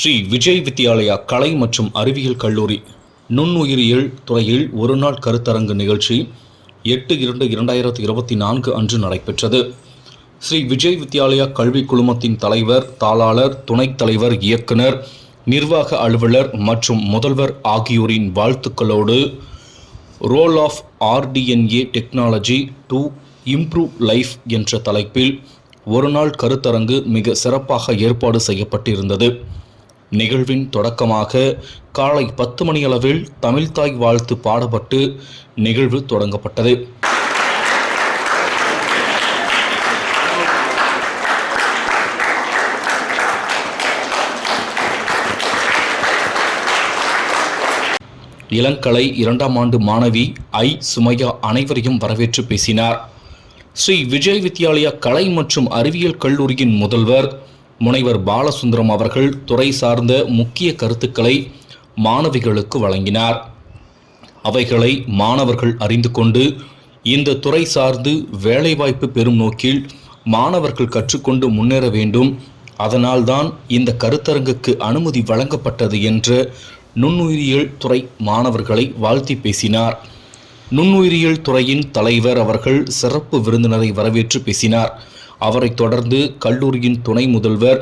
ஸ்ரீ விஜய் வித்யாலயா கலை மற்றும் அறிவியல் கல்லூரி நுண்ணுயிரியல் துறையில் ஒருநாள் கருத்தரங்கு நிகழ்ச்சி எட்டு இரண்டு இரண்டாயிரத்தி இருபத்தி நான்கு அன்று நடைபெற்றது. ஸ்ரீ விஜய் வித்யாலயா கல்விக் குழுமத்தின் தலைவர் தாளாளர் துணைத் தலைவர் இயக்குனர் நிர்வாக அலுவலர் மற்றும் முதல்வர் ஆகியோரின் வாழ்த்துக்களோடு role of RDNA technology to improve life என்ற தலைப்பில் ஒருநாள் கருத்தரங்கு மிக சிறப்பாக ஏற்பாடு செய்யப்பட்டிருந்தது. நிகழ்வின் தொடக்கமாக காலை பத்து மணியளவில் தமிழ்தாய் வாழ்த்து பாடப்பட்டு நிகழ்வு தொடங்கப்பட்டது. இளங்கலை இரண்டாம் ஆண்டு மாணவி ஐ. சுமையா அனைவரையும் வரவேற்று பேசினார். ஸ்ரீ விஜய் வித்யாலயா கலை மற்றும் அறிவியல் கல்லூரியின் முதல்வர் முனைவர் பாலசுந்தரம் அவர்கள் துறை சார்ந்த முக்கிய கருத்துக்களை மாணவிகளுக்கு வழங்கினார். அவைகளை மாணவர்கள் அறிந்து கொண்டு இந்த துறை சார்ந்து வேலைவாய்ப்பு பெறும் நோக்கில் மாணவர்கள் கற்றுக்கொண்டு முன்னேற வேண்டும். அதனால்தான் இந்த கருத்தரங்குக்கு அனுமதி வழங்கப்பட்டது என்ற நுண்ணுயிரியல் துறை மாணவர்களை வாழ்த்தி பேசினார். நுண்ணுயிரியல் துறையின் தலைவர் அவர்கள் சிறப்பு விருந்தினரை வரவேற்று பேசினார். அவரைத் தொடர்ந்து கல்லூரியின் துணை முதல்வர்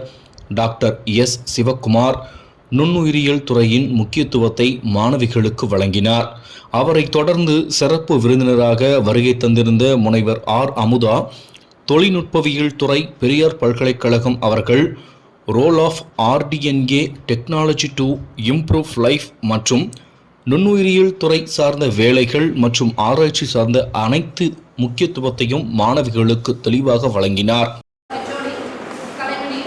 டாக்டர் எஸ். சிவக்குமார் நுண்ணுயிரியல் துறையின் முக்கியத்துவத்தை மாணவிகளுக்கு வழங்கினார். அவரை தொடர்ந்து சிறப்பு விருந்தினராக வருகை தந்திருந்த முனைவர் ஆர். அமுதா தொழில்நுட்பவியல் துறை பெரியார் பல்கலைக்கழகம் அவர்கள் role of RDNA technology to improve life மற்றும் நுண்ணுயிரியல் துறை சார்ந்த வேலைகள் மற்றும் ஆராய்ச்சி சார்ந்த அனைத்து முக்கியத்துவத்தையும் மாணவிகளுக்கு தெளிவாக வழங்கினார். ஹெச்ஓடி கலைமணி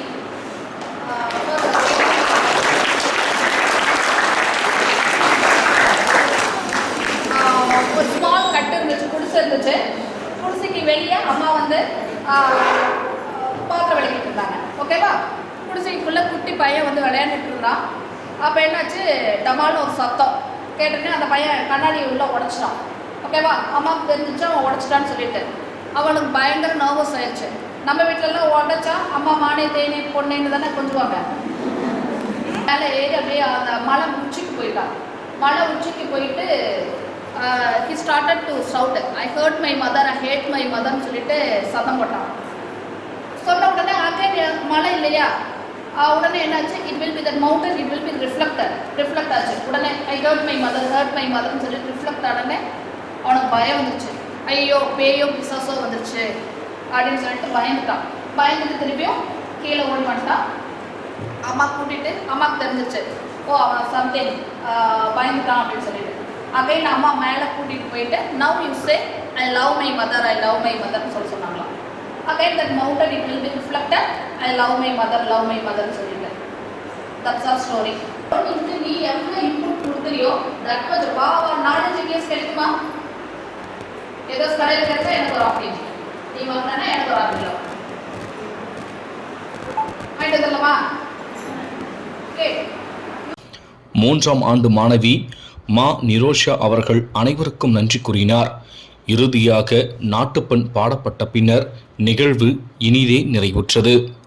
இருந்துச்சு குடிசை இருந்துச்சு. குடிசைக்கு வெளியே அம்மா வந்து பாத்திரம் விளக்கிட்டு இருந்தாங்க. ஓகேவா குடிசைக்குள்ளே குட்டி பையன் வந்து விளையாண்டுட்டு இருந்தான். அப்போ என்னாச்சு? டமால்னு ஒரு சத்தம். கேட்டோன்னே அந்த பையன் கண்ணாடி உள்ளே உடச்சிட்டான். ஓகேவா அம்மாவுக்கு தெரிஞ்சிச்சு அவன் உடச்சிட்டான்னு சொல்லிட்டு. அவனுக்கு பயங்கர நர்வஸ் ஆயிடுச்சு நம்ம வீட்டிலலாம் உடச்சா அம்மா மானே தேனே பொண்ணேன்னு தானே கொஞ்சுவாங்க. மேலே ஏறி அப்படியே அந்த மலை உச்சிக்கு போயிட்டான் மலை உச்சிக்கு போயிட்டு he started to shout I hurt my mother I hate my மதர்னு சொல்லிட்டு சதம் போட்டான். சொன்ன உடனே அங்கே மழை இல்லையா? உடனே என்னாச்சு? It will be that mountain it will be reflector reflect ஆச்சு. உடனே I hurt my mother hurt my மதர்னு சொல்லி ரிஃப்ளெக்ட் ஆனே அவனுக்கு பயம் வந்துச்சு ஐயோ பேயோ பிசாசோ வந்துருச்சு அப்படின்னு சொல்லிட்டு பயந்துட்டான். பயந்துட்டு திருப்பியும் கீழே ஓடி வந்துட்டான். அம்மா கூட்டிட்டு அம்மாவுக்கு தெரிஞ்சிச்சு ஓ அவன் சம்திங் பயந்துட்டான் அப்படின்னு சொல்லிட்டு. அகைன் அம்மா மேலே கூட்டிட்டு போயிட்டு now you say I love my mother I love my மதர்னு சொல்லி சொன்னாங்களாம். Again that mountain it will be reflected I love my mother love my மதர்னு சொல்லிட்டு தட்ஸ் ஆர் ஸ்டோரி இன்னும் நீ எவ்வளோ இம்ப்ரூவ் கொடுக்குறியோ தட் கொஞ்சம் பாவா நாலஞ்சு கேஸ் கிடைக்குமா? ஏதோ கடையில் கிடைச்சா எனக்கு ஒரு ஆஃப் கேஜி நீ வாங்கினா எனக்கு ஒரு ஆஃப் கிலோ வாங்கிட்டு வந்துடலாமா? ஓகே மூன்றாம் ஆண்டு மாணவி மா நிரோஷா அவர்கள் அனைவருக்கும் நன்றி கூறினார். இறுதியாக நாட்டுப்பண் பாடப்பட்ட பின்னர் நிகழ்வு இனிதே நிறைவுற்றது.